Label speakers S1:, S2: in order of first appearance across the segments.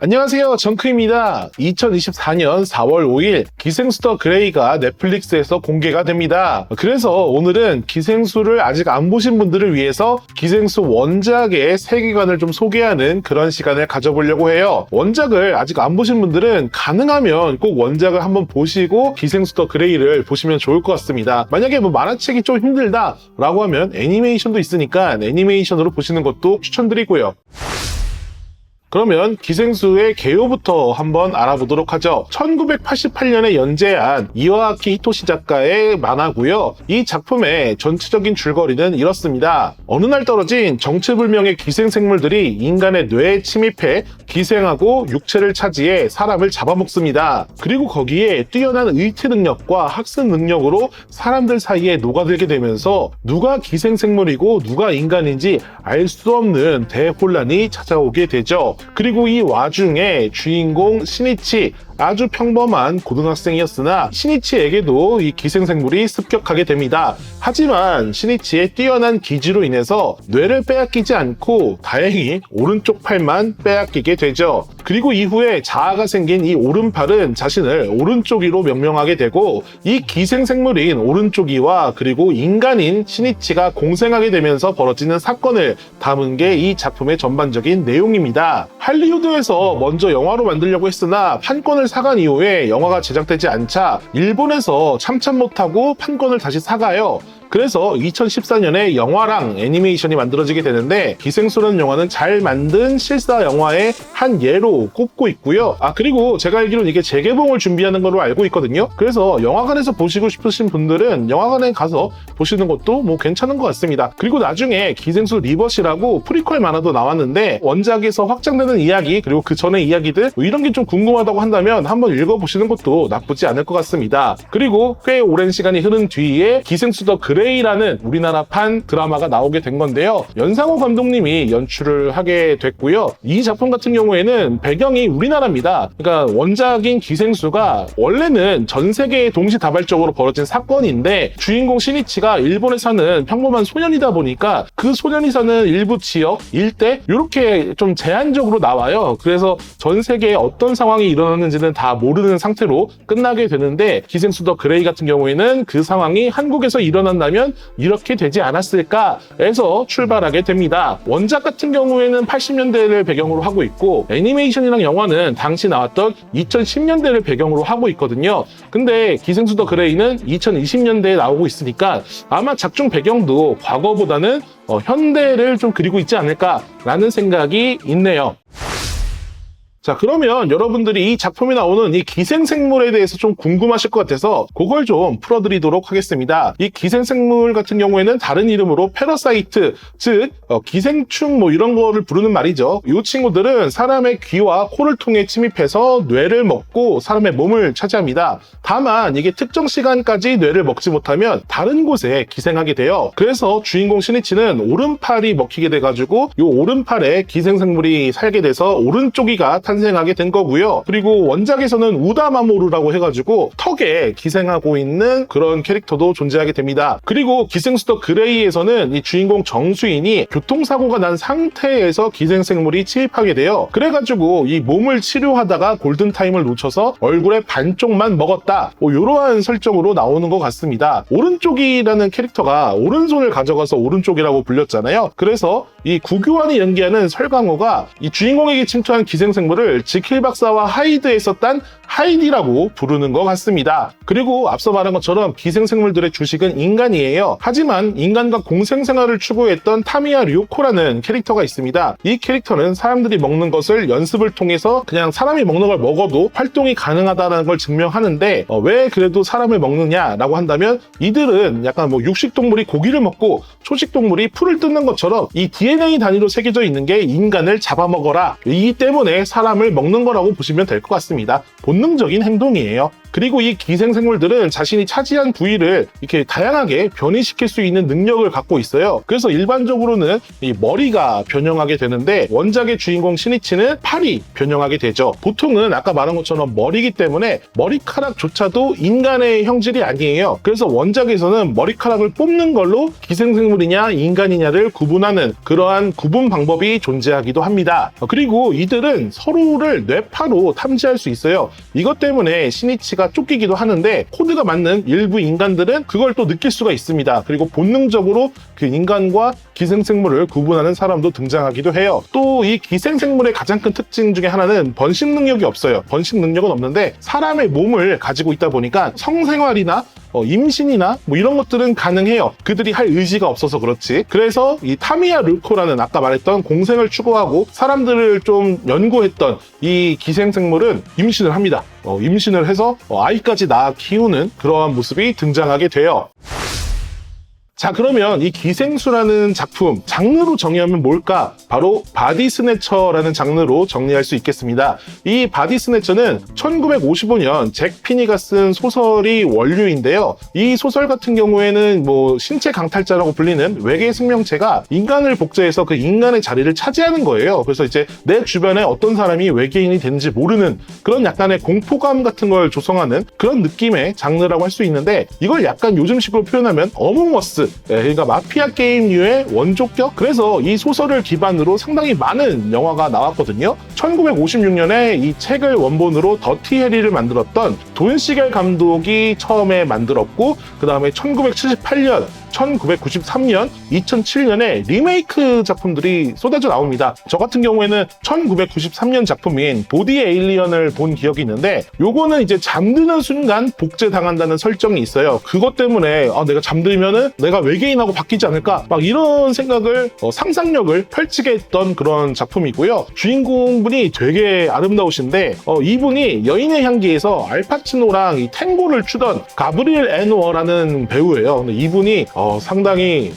S1: 안녕하세요. 정크입니다. 2024년 4월 5일 기생수 더 그레이가 넷플릭스에서 공개가 됩니다. 그래서 오늘은 기생수를 아직 안 보신 분들을 위해서 기생수 원작의 세계관을 좀 소개하는 그런 시간을 가져보려고 해요. 원작을 아직 안 보신 분들은 가능하면 꼭 원작을 한번 보시고 기생수 더 그레이를 보시면 좋을 것 같습니다. 만약에 뭐 만화책이 좀 힘들다라고 하면 애니메이션도 있으니까 애니메이션으로 보시는 것도 추천드리고요. 그러면 기생수의 개요부터 한번 알아보도록 하죠. 1988년에 연재한 이와아키 히토시 작가의 만화고요. 이 작품의 전체적인 줄거리는 이렇습니다. 어느 날 떨어진 정체불명의 기생생물들이 인간의 뇌에 침입해 기생하고 육체를 차지해 사람을 잡아먹습니다. 그리고 거기에 뛰어난 의태 능력과 학습 능력으로 사람들 사이에 녹아들게 되면서 누가 기생생물이고 누가 인간인지 알 수 없는 대혼란이 찾아오게 되죠. 그리고 이 와중에 주인공 신이치 아주 평범한 고등학생이었으나 신이치에게도 이 기생생물이 습격하게 됩니다. 하지만 신이치의 뛰어난 기지로 인해서 뇌를 빼앗기지 않고 다행히 오른쪽 팔만 빼앗기게 되죠. 그리고 이후에 자아가 생긴 이 오른팔은 자신을 오른쪽이로 명명하게 되고 이 기생생물인 오른쪽이와 그리고 인간인 신이치가 공생하게 되면서 벌어지는 사건을 담은 게 이 작품의 전반적인 내용입니다. 할리우드에서 먼저 영화로 만들려고 했으나 판권을 사간 이후에 영화가 제작되지 않자 일본에서 참참 못하고 판권을 다시 사가요. 그래서 2014년에 영화랑 애니메이션이 만들어지게 되는데 기생수라는 영화는 잘 만든 실사 영화의 한 예로 꼽고 있고요. 아 그리고 제가 알기로는 이게 재개봉을 준비하는 걸로 알고 있거든요. 그래서 영화관에서 보시고 싶으신 분들은 영화관에 가서 보시는 것도 뭐 괜찮은 것 같습니다. 그리고 나중에 기생수 리버시라고 프리퀄 만화도 나왔는데 원작에서 확장되는 이야기 그리고 그 전의 이야기들 뭐 이런 게 좀 궁금하다고 한다면 한번 읽어보시는 것도 나쁘지 않을 것 같습니다. 그리고 꽤 오랜 시간이 흐른 뒤에 기생수 더그 레이라는 우리나라판 드라마가 나오게 된 건데요. 연상호 감독님이 연출을 하게 됐고요. 이 작품 같은 경우에는 배경이 우리나라입니다. 그러니까 원작인 기생수가 원래는 전 세계에 동시다발적으로 벌어진 사건인데 주인공 신이치가 일본에 사는 평범한 소년이다 보니까 그 소년이 사는 일부 지역, 일대 이렇게 좀 제한적으로 나와요. 그래서 전 세계에 어떤 상황이 일어났는지는 다 모르는 상태로 끝나게 되는데 기생수 더 그레이 같은 경우에는 그 상황이 한국에서 일어난 다면 이렇게 되지 않았을까 해서 출발하게 됩니다. 원작 같은 경우에는 80년대를 배경으로 하고 있고 애니메이션이랑 영화는 당시 나왔던 2010년대를 배경으로 하고 있거든요. 근데 기생수 더 그레이는 2020년대에 나오고 있으니까 아마 작중 배경도 과거보다는 어, 현대를 좀 그리고 있지 않을까라는 생각이 있네요. 자, 그러면 여러분들이 이 작품에 나오는 이 기생생물에 대해서 좀 궁금하실 것 같아서 그걸 좀 풀어드리도록 하겠습니다. 이 기생생물 같은 경우에는 다른 이름으로 페러사이트, 즉, 어, 기생충 뭐 이런 거를 부르는 말이죠. 이 친구들은 사람의 귀와 코를 통해 침입해서 뇌를 먹고 사람의 몸을 차지합니다. 다만 이게 특정 시간까지 뇌를 먹지 못하면 다른 곳에 기생하게 돼요. 그래서 주인공 신이치는 오른팔이 먹히게 돼가지고 이 오른팔에 기생생물이 살게 돼서 오른쪽이가 탄 생하게 된 거고요. 그리고 원작에서는 우다마모루라고 해가지고 턱에 기생하고 있는 그런 캐릭터도 존재하게 됩니다. 그리고 기생수더 그레이에서는 이 주인공 정수인이 교통사고가 난 상태에서 기생생물이 침입하게 돼요. 그래가지고 이 몸을 치료하다가 골든타임을 놓쳐서 얼굴의 반쪽만 먹었다. 뭐 이러한 설정으로 나오는 것 같습니다. 오른쪽이라는 캐릭터가 오른손을 가져가서 오른쪽이라고 불렸잖아요. 그래서 이 구교환이 연기하는 설강호가 이 주인공에게 침투한 기생생물을 지킬 박사와 하이드에서 딴 하이디라고 부르는 것 같습니다. 그리고 앞서 말한 것처럼 기생생물들의 주식은 인간이에요. 하지만 인간과 공생생활을 추구했던 타미야 류코라는 캐릭터가 있습니다. 이 캐릭터는 사람들이 먹는 것을 연습을 통해서 그냥 사람이 먹는 걸 먹어도 활동이 가능하다는 걸 증명하는데 어, 왜 그래도 사람을 먹느냐라고 한다면 이들은 약간 뭐 육식동물이 고기를 먹고 초식동물이 풀을 뜯는 것처럼 이 DNA 단위로 새겨져 있는 게 인간을 잡아먹어라. 이기 때문에 사람 을 먹는 거라고 보시면 될 것 같습니다. 본능적인 행동이에요. 그리고 이 기생생물들은 자신이 차지한 부위를 이렇게 다양하게 변이시킬 수 있는 능력을 갖고 있어요. 그래서 일반적으로는 이 머리가 변형하게 되는데 원작의 주인공 신이치는 팔이 변형하게 되죠. 보통은 아까 말한 것처럼 머리기 때문에 머리카락조차도 인간의 형질이 아니에요. 그래서 원작에서는 머리카락을 뽑는 걸로 기생생물이냐 인간이냐를 구분하는 그러한 구분 방법이 존재하기도 합니다. 어, 그리고 이들은 서로를 뇌파로 탐지할 수 있어요. 이것 때문에 신이치가 쫓기기도 하는데 코드가 맞는 일부 인간들은 그걸 또 느낄 수가 있습니다. 그리고 본능적으로 그 인간과 기생생물을 구분하는 사람도 등장하기도 해요. 또 이 기생생물의 가장 큰 특징 중에 하나는 번식 능력이 없어요. 번식 능력은 없는데 사람의 몸을 가지고 있다 보니까 성생활이나 어, 임신이나 뭐 이런 것들은 가능해요. 그들이 할 의지가 없어서 그렇지. 그래서 이 타미야 르코라는 아까 말했던 공생을 추구하고 사람들을 좀 연구했던 이 기생생물은 임신을 합니다. 어, 임신을 해서 어, 아이까지 낳아 키우는 그러한 모습이 등장하게 돼요. 자, 그러면 이 기생수라는 작품, 장르로 정의하면 뭘까? 바로 바디 스네처라는 장르로 정리할 수 있겠습니다. 이 바디 스네처는 1955년 잭 피니가 쓴 소설이 원류인데요. 이 소설 같은 경우에는 뭐 신체 강탈자라고 불리는 외계 생명체가 인간을 복제해서 그 인간의 자리를 차지하는 거예요. 그래서 이제 내 주변에 어떤 사람이 외계인이 되는지 모르는 그런 약간의 공포감 같은 걸 조성하는 그런 느낌의 장르라고 할 수 있는데 이걸 약간 요즘식으로 표현하면 어몽어스 예, 그러니까 마피아 게임류의 원조격? 그래서 이 소설을 기반으로 상당히 많은 영화가 나왔거든요. 1956년에 이 책을 원본으로 더티 해리를 만들었던 돈 시겔 감독이 처음에 만들었고, 그 다음에 1978년 1993년, 2007년에 리메이크 작품들이 쏟아져 나옵니다. 저 같은 경우에는 1993년 작품인 보디 에일리언을 본 기억이 있는데 요거는 이제 잠드는 순간 복제당한다는 설정이 있어요. 그것 때문에 아, 내가 잠들면은 내가 외계인하고 바뀌지 않을까 막 이런 생각을 어, 상상력을 펼치게 했던 그런 작품이고요. 주인공분이 되게 아름다우신데 어, 이분이 여인의 향기에서 알파치노랑 이 탱고를 추던 가브리엘 애노어라는 배우예요. 이분이 어, 상당히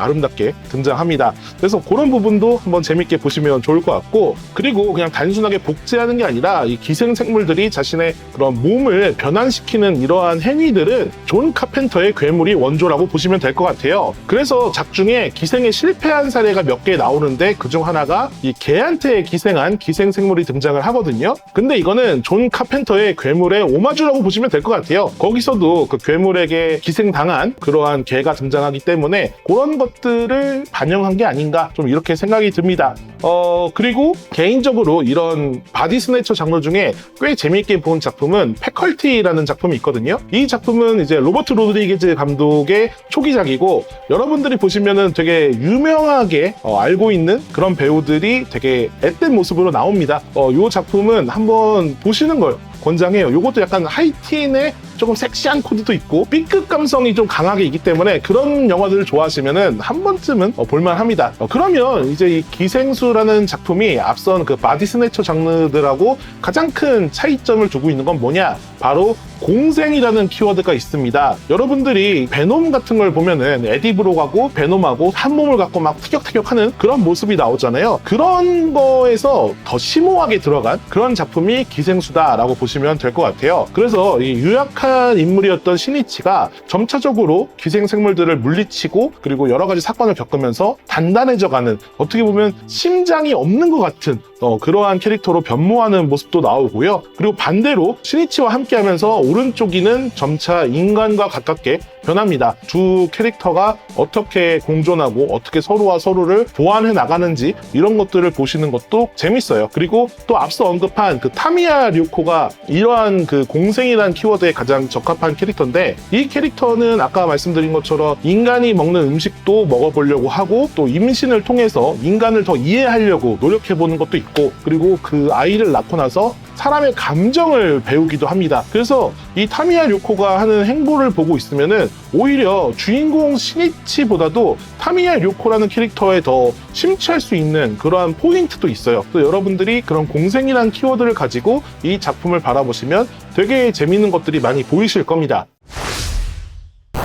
S1: 아름답게 등장합니다. 그래서 그런 부분도 한번 재밌게 보시면 좋을 것 같고 그리고 그냥 단순하게 복제하는 게 아니라 이 기생생물들이 자신의 그런 몸을 변환시키는 이러한 행위들은 존 카펜터의 괴물이 원조라고 보시면 될 것 같아요. 그래서 작중에 기생에 실패한 사례가 몇 개 나오는데 그중 하나가 이 개한테 기생한 기생생물이 등장을 하거든요. 근데 이거는 존 카펜터의 괴물의 오마주라고 보시면 될 것 같아요. 거기서도 그 괴물에게 기생당한 그러한 개가 등장하기 때문에 그런 것 들을 반영한 게 아닌가 좀 이렇게 생각이 듭니다. 어 그리고 개인적으로 이런 바디 스네처 장르 중에 꽤 재미있게 본 작품은 패컬티라는 작품이 있거든요. 이 작품은 이제 로버트 로드리게즈 감독의 초기작이고 여러분들이 보시면은 되게 유명하게 어, 알고 있는 그런 배우들이 되게 앳된 모습으로 나옵니다. 어, 이 작품은 한번 보시는 걸 권장해요. 이것도 약간 하이틴의 조금 섹시한 코드도 있고 B급 감성이 좀 강하게 있기 때문에 그런 영화들을 좋아하시면은 한 번쯤은 어, 볼만합니다. 어, 그러면 이제 이 기생수라는 작품이 앞선 그 바디 스네처 장르들하고 가장 큰 차이점을 두고 있는 건 뭐냐? 바로 공생이라는 키워드가 있습니다. 여러분들이 베놈 같은 걸 보면은 에디 브록하고 베놈하고 한 몸을 갖고 막 티격태격하는 그런 모습이 나오잖아요. 그런 거에서 더 심오하게 들어간 그런 작품이 기생수다라고 보시면 될 것 같아요. 그래서 이 유약한 인물이었던 신이치가 점차적으로 기생 생물들을 물리치고 그리고 여러 가지 사건을 겪으면서 단단해져가는 어떻게 보면 심장이 없는 것 같은 어, 그러한 캐릭터로 변모하는 모습도 나오고요. 그리고 반대로 신이치와 함께 하면서 오른쪽이는 점차 인간과 가깝게 변합니다. 두 캐릭터가 어떻게 공존하고 어떻게 서로와 서로를 보완해 나가는지 이런 것들을 보시는 것도 재밌어요. 그리고 또 앞서 언급한 그 타미야 류코가 이러한 그 공생이라는 키워드에 가장 적합한 캐릭터인데 이 캐릭터는 아까 말씀드린 것처럼 인간이 먹는 음식도 먹어보려고 하고 또 임신을 통해서 인간을 더 이해하려고 노력해보는 것도 있고 그리고 그 아이를 낳고 나서 사람의 감정을 배우기도 합니다. 그래서 이 타미야 료코가 하는 행보를 보고 있으면은 오히려 주인공 신이치보다도 타미야 료코라는 캐릭터에 더 심취할 수 있는 그러한 포인트도 있어요. 또 여러분들이 그런 공생이라는 키워드를 가지고 이 작품을 바라보시면 되게 재밌는 것들이 많이 보이실 겁니다.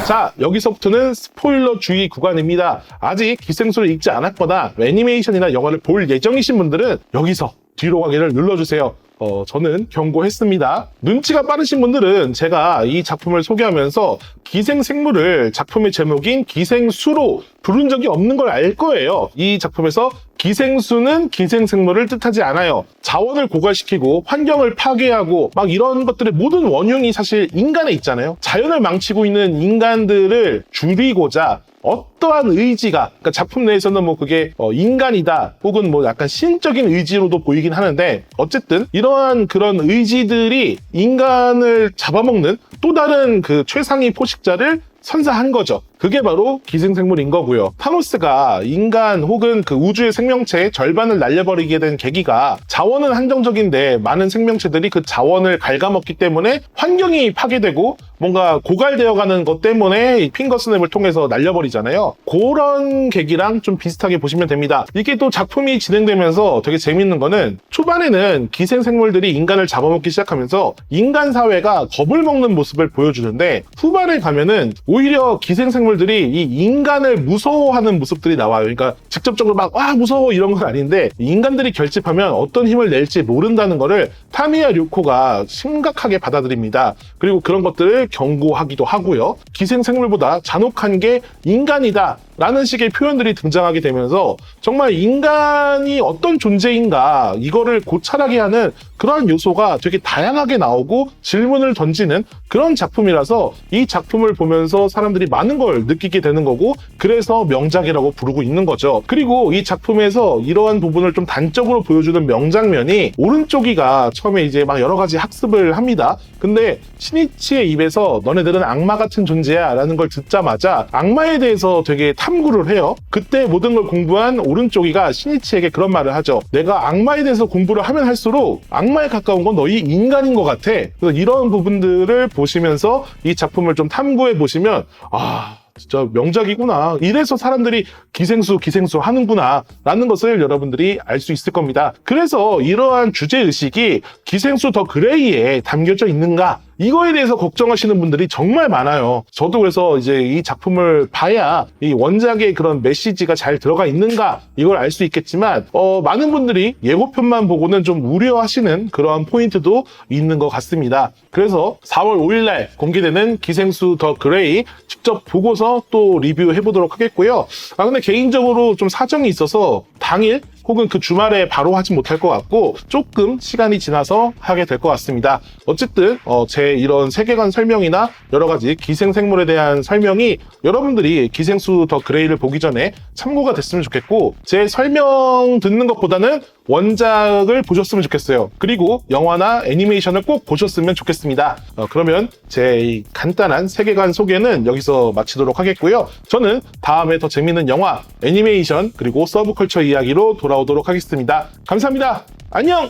S1: 자, 여기서부터는 스포일러 주의 구간입니다. 아직 기생수를 읽지 않았거나 애니메이션이나 영화를 볼 예정이신 분들은 여기서 뒤로 가기를 눌러주세요. 어, 저는 경고했습니다. 눈치가 빠르신 분들은 제가 이 작품을 소개하면서 기생생물을 작품의 제목인 기생수로 부른 적이 없는 걸 알 거예요. 이 작품에서 기생수는 기생생물을 뜻하지 않아요. 자원을 고갈시키고 환경을 파괴하고 막 이런 것들의 모든 원흉이 사실 인간에 있잖아요. 자연을 망치고 있는 인간들을 줄이고자 어떠한 의지가 그러니까 작품 내에서는 뭐 그게 어, 인간이다 혹은 뭐 약간 신적인 의지로도 보이긴 하는데 어쨌든 이러한 그런 의지들이 인간을 잡아먹는 또 다른 그 최상위 포식자를 선사한 거죠. 그게 바로 기생생물인 거고요. 타노스가 인간 혹은 그 우주의 생명체의 절반을 날려버리게 된 계기가 자원은 한정적인데 많은 생명체들이 그 자원을 갉아먹기 때문에 환경이 파괴되고 뭔가 고갈되어가는 것 때문에 이 핑거스냅을 통해서 날려버리잖아요. 그런 계기랑 좀 비슷하게 보시면 됩니다. 이게 또 작품이 진행되면서 되게 재밌는 거는 초반에는 기생생물들이 인간을 잡아먹기 시작하면서 인간 사회가 겁을 먹는 모습을 보여주는데 후반에 가면은 오히려 기생생물 들이 이 인간을 무서워하는 모습들이 나와요. 그러니까 직접적으로 막 와 무서워 이런 건 아닌데 인간들이 결집하면 어떤 힘을 낼지 모른다는 거를 타미야 류코가 심각하게 받아들입니다. 그리고 그런 것들을 경고하기도 하고요. 기생생물보다 잔혹한 게 인간이다. 라는 식의 표현들이 등장하게 되면서 정말 인간이 어떤 존재인가 이거를 고찰하게 하는 그러한 요소가 되게 다양하게 나오고 질문을 던지는 그런 작품이라서 이 작품을 보면서 사람들이 많은 걸 느끼게 되는 거고 그래서 명작이라고 부르고 있는 거죠. 그리고 이 작품에서 이러한 부분을 좀 단적으로 보여주는 명장면이 오른쪽이가 처음에 이제 막 여러 가지 학습을 합니다. 근데 신이치의 입에서 너네들은 악마 같은 존재야 라는 걸 듣자마자 악마에 대해서 되게 탐구를 해요. 그때 모든 걸 공부한 오른쪽이가 신이치에게 그런 말을 하죠. 내가 악마에 대해서 공부를 하면 할수록 악마에 가까운 건 너희 인간인 것 같아. 그래서 이런 부분들을 보시면서 이 작품을 좀 탐구해 보시면 아 진짜 명작이구나. 이래서 사람들이 기생수, 기생수 하는구나. 라는 것을 여러분들이 알 수 있을 겁니다. 그래서 이러한 주제의식이 기생수 더 그레이에 담겨져 있는가? 이거에 대해서 걱정하시는 분들이 정말 많아요. 저도 그래서 이제 이 작품을 봐야 이 원작의 그런 메시지가 잘 들어가 있는가 이걸 알 수 있겠지만 어, 많은 분들이 예고편만 보고는 좀 우려하시는 그러한 포인트도 있는 것 같습니다. 그래서 4월 5일날 공개되는 기생수 더 그레이 직접 보고서 또 리뷰해 보도록 하겠고요. 아 근데 개인적으로 좀 사정이 있어서 당일 혹은 그 주말에 바로 하지 못할 것 같고 조금 시간이 지나서 하게 될 것 같습니다. 어쨌든 어, 제 이런 세계관 설명이나 여러 가지 기생생물에 대한 설명이 여러분들이 기생수 더 그레이를 보기 전에 참고가 됐으면 좋겠고 제 설명 듣는 것보다는 원작을 보셨으면 좋겠어요. 그리고 영화나 애니메이션을 꼭 보셨으면 좋겠습니다. 어, 그러면 제이 간단한 세계관 소개는 여기서 마치도록 하겠고요. 저는 다음에 더 재밌는 영화, 애니메이션, 그리고 서브컬처 이야기로 돌아오도록 하겠습니다. 감사합니다. 안녕!